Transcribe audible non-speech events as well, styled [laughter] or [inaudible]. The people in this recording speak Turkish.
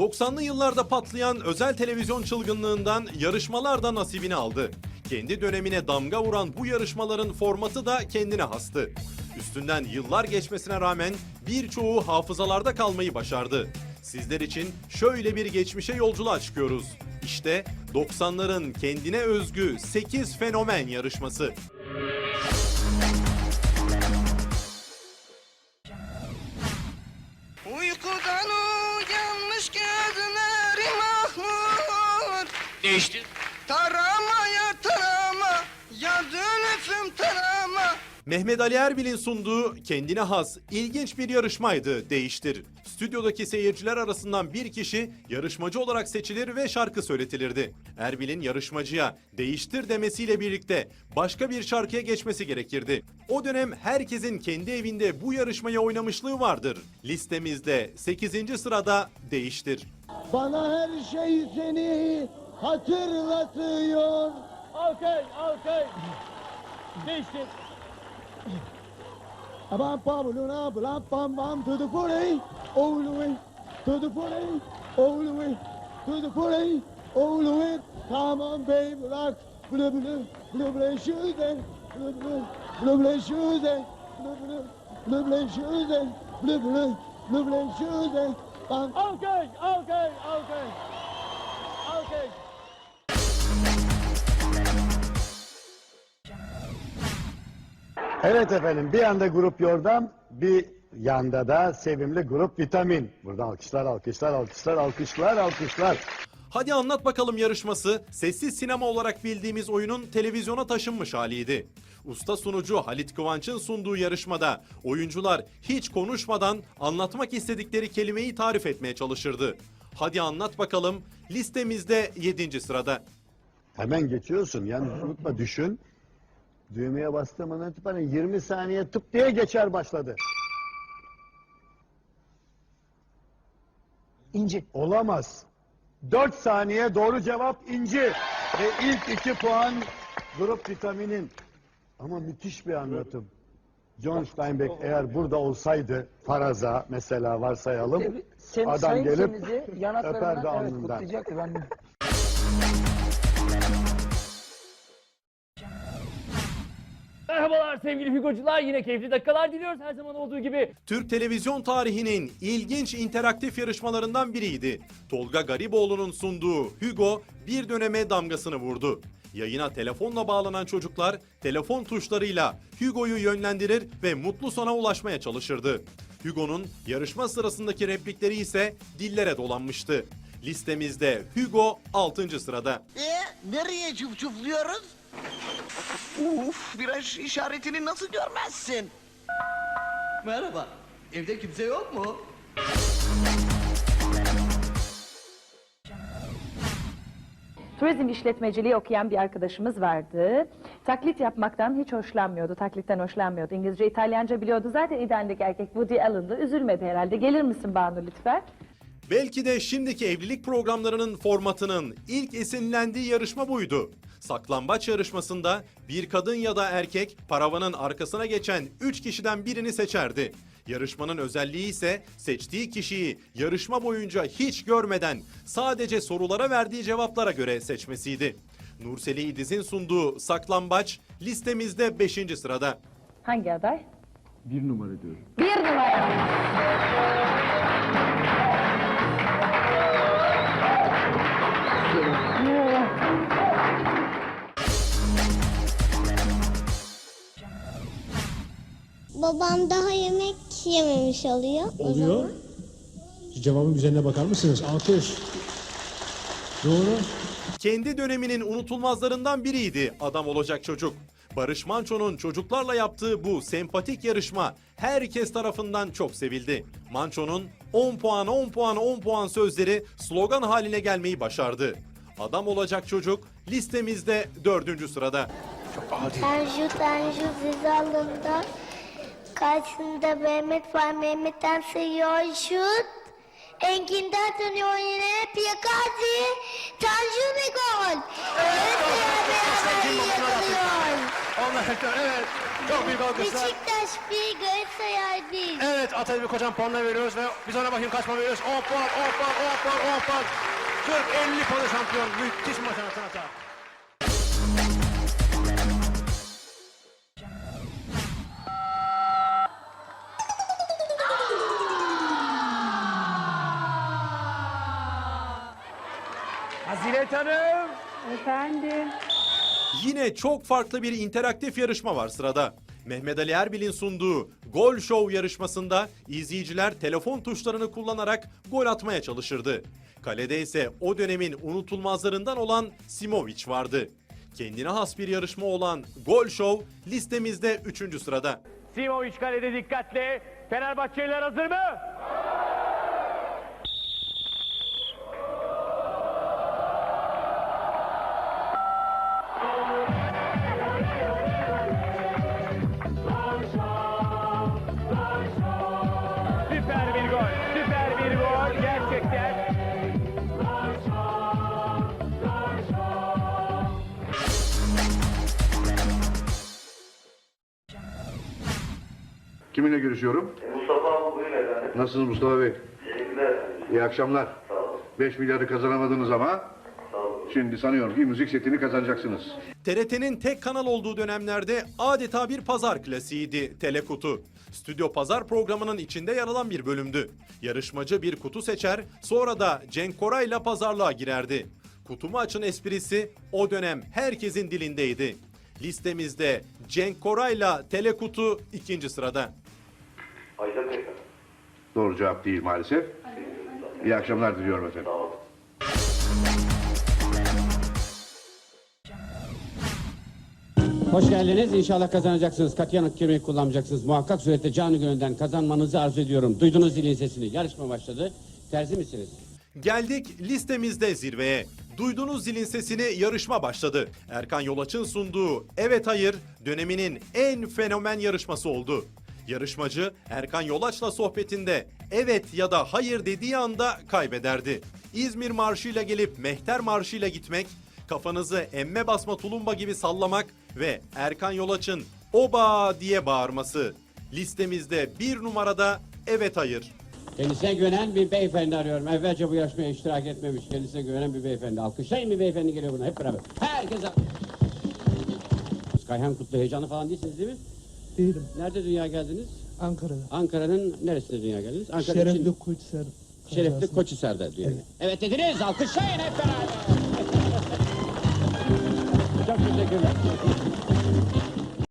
90'lı yıllarda patlayan özel televizyon çılgınlığından yarışmalar da nasibini aldı. Kendi dönemine damga vuran bu yarışmaların formatı da kendine hastı. Üstünden yıllar geçmesine rağmen birçoğu hafızalarda kalmayı başardı. Sizler için şöyle bir geçmişe yolculuğa çıkıyoruz. İşte 90'ların kendine özgü 8 fenomen yarışması. Mahmur Değişti. Taramaya tarama ya dönüfüm tarama Mehmet Ali Erbil'in sunduğu kendine has, ilginç bir yarışmaydı Değiştir. Stüdyodaki seyirciler arasından bir kişi yarışmacı olarak seçilir ve şarkı söyletilirdi. Erbil'in yarışmacıya değiştir demesiyle birlikte başka bir şarkıya geçmesi gerekirdi. O dönem herkesin kendi evinde bu yarışmayı oynamışlığı vardır. Listemizde 8. sırada Değiştir. Bana her şey seni hatırlatıyor. Alkış, alkış. Değiştir. Bam bam luna blam bam bam to the footy, all the way to the footy, all the way to the footy, all the way. Come on, baby, rock, blue blue, blue blue shoes and blue blue, blue blue shoes and blue blue, blue blue shoes and blue blue, blue blue shoes and bam. Alkış, alkış, alkış. Evet efendim bir yanda grup yordam bir yanda da sevimli grup vitamin. Burada alkışlar alkışlar alkışlar alkışlar alkışlar. Hadi anlat bakalım yarışması sessiz sinema olarak bildiğimiz oyunun televizyona taşınmış haliydi. Usta sunucu Halit Kıvanç'ın sunduğu yarışmada oyuncular hiç konuşmadan anlatmak istedikleri kelimeyi tarif etmeye çalışırdı. Hadi anlat bakalım listemizde 7. sırada. Hemen geçiyorsun yani unutma düşün. Düğmeye bastığım andan itibaren 20 saniye tıp diye geçer başladı. İnci Olamaz. 4 saniye doğru cevap inci. Ve ilk 2 puan grup vitaminin. Ama müthiş bir anlatım. John Steinbeck eğer burada olsaydı faraza mesela varsayalım. Sen, Adam sayın gelip Semizi öperdi yanaklarından evet, alnından. kutlayacaktı. Ben sevgili Hugo'cular. Yine keyifli dakikalar diliyoruz her zaman olduğu gibi. Türk televizyon tarihinin ilginç interaktif yarışmalarından biriydi. Tolga Gariboğlu'nun sunduğu Hugo bir döneme damgasını vurdu. Yayına telefonla bağlanan çocuklar telefon tuşlarıyla Hugo'yu yönlendirir ve mutlu sona ulaşmaya çalışırdı. Hugo'nun yarışma sırasındaki replikleri ise dillere dolanmıştı. Listemizde Hugo 6. sırada. E nereye çuf çufluyoruz? Uf viraj işaretini nasıl görmezsin? Merhaba. Evde kimse yok mu? Turizm işletmeciliği okuyan bir arkadaşımız vardı. Taklit yapmaktan hiç hoşlanmıyordu. Taklitten hoşlanmıyordu. İngilizce, İtalyanca biliyordu. Zaten idealindeki erkek Woody Allen'dı. Üzülmedi herhalde. Gelir misin Banu lütfen? Belki de şimdiki evlilik programlarının formatının ilk esinlendiği yarışma buydu. Saklambaç yarışmasında bir kadın ya da erkek paravanın arkasına geçen 3 kişiden birini seçerdi. Yarışmanın özelliği ise seçtiği kişiyi yarışma boyunca hiç görmeden sadece sorulara verdiği cevaplara göre seçmesiydi. Nurseli İdiz'in sunduğu Saklambaç listemizde 5. sırada. Hangi aday? Bir numara diyorum. Bir numara. Babam daha yemek yememiş oluyor. o Oluyor. zaman. Cevabın güzelliğine bakar mısınız? Alkış. Doğru. Kendi döneminin unutulmazlarından biriydi Adam Olacak Çocuk. Barış Manço'nun çocuklarla yaptığı bu sempatik yarışma herkes tarafından çok sevildi. Manço'nun 10 puan 10 puan 10 puan sözleri slogan haline gelmeyi başardı. Adam Olacak Çocuk listemizde 4. sırada. Tanju Tanju Zizalında karşısında Mehmet var Mehmet'ten sayıyor şut. Engin'den dönüyor yine Piyakazi. Tanju bir gol. Evet beraber yakalıyor. evet. Çok büyük alkışlar. Beşiktaş bir Galatasaray bir. Evet. Evet Atatürk hocam puanla veriyoruz ve biz ona bakayım kaç puan veriyoruz. 10 puan, 10 puan, 10 puan, 10 puan. 40-50 puanı şampiyon. Müthiş maç anlatan hata. Hanım. Efendim. Yine çok farklı bir interaktif yarışma var sırada. Mehmet Ali Erbil'in sunduğu Gol Show yarışmasında izleyiciler telefon tuşlarını kullanarak gol atmaya çalışırdı. Kalede ise o dönemin unutulmazlarından olan Simovic vardı. Kendine has bir yarışma olan Gol Show listemizde 3. sırada. Simovic kalede dikkatli. Fenerbahçeliler hazır mı? Kiminle görüşüyorum? Mustafa buyurun efendim. Nasılsınız Mustafa Bey? Teşekkürler. İyi akşamlar. Sağ olun. 5 milyarı kazanamadınız ama şimdi sanıyorum ki müzik setini kazanacaksınız. TRT'nin tek kanal olduğu dönemlerde adeta bir pazar klasiğiydi Telekutu. Stüdyo Pazar programının içinde yer alan bir bölümdü. Yarışmacı bir kutu seçer, sonra da Cenk Koray'la pazarlığa girerdi. Kutumu açın esprisi o dönem herkesin dilindeydi. Listemizde Cenk Koray'la Telekutu ikinci sırada. Ayşe. Doğru cevap değil maalesef. İyi akşamlar diliyorum efendim. Sağ olun. Hoş geldiniz. İnşallah kazanacaksınız. Katiyen kelimeyi kullanmayacaksınız. Muhakkak surette canı gönülden kazanmanızı arzu ediyorum. Duydunuz zilin sesini. Yarışma başladı. Terzi misiniz? Geldik listemizde zirveye. Duyduğunuz zilin sesini yarışma başladı. Erkan Yolaç'ın sunduğu Evet Hayır döneminin en fenomen yarışması oldu. Yarışmacı Erkan Yolaç'la sohbetinde evet ya da hayır dediği anda kaybederdi. İzmir marşıyla gelip Mehter marşıyla gitmek, kafanızı emme basma tulumba gibi sallamak ve Erkan Yolaç'ın oba diye bağırması. Listemizde bir numarada evet hayır. Kendisine güvenen bir beyefendi arıyorum. Evvelce bu yarışmaya iştirak etmemiş. Kendisine güvenen bir beyefendi. Alkışlayın bir beyefendi geliyor buna hep beraber. Herkes Kayhan Kutlu heyecanlı falan değilsiniz değil mi? Değilim. Nerede dünya geldiniz? Ankara'da. Ankara'nın neresinde dünya geldiniz? Ankara Şerefli için- Koçser. Şerefli Koçhisar'da dünya. Evet. evet dediniz. Alkışlayın hep beraber. [laughs] Çok teşekkürler.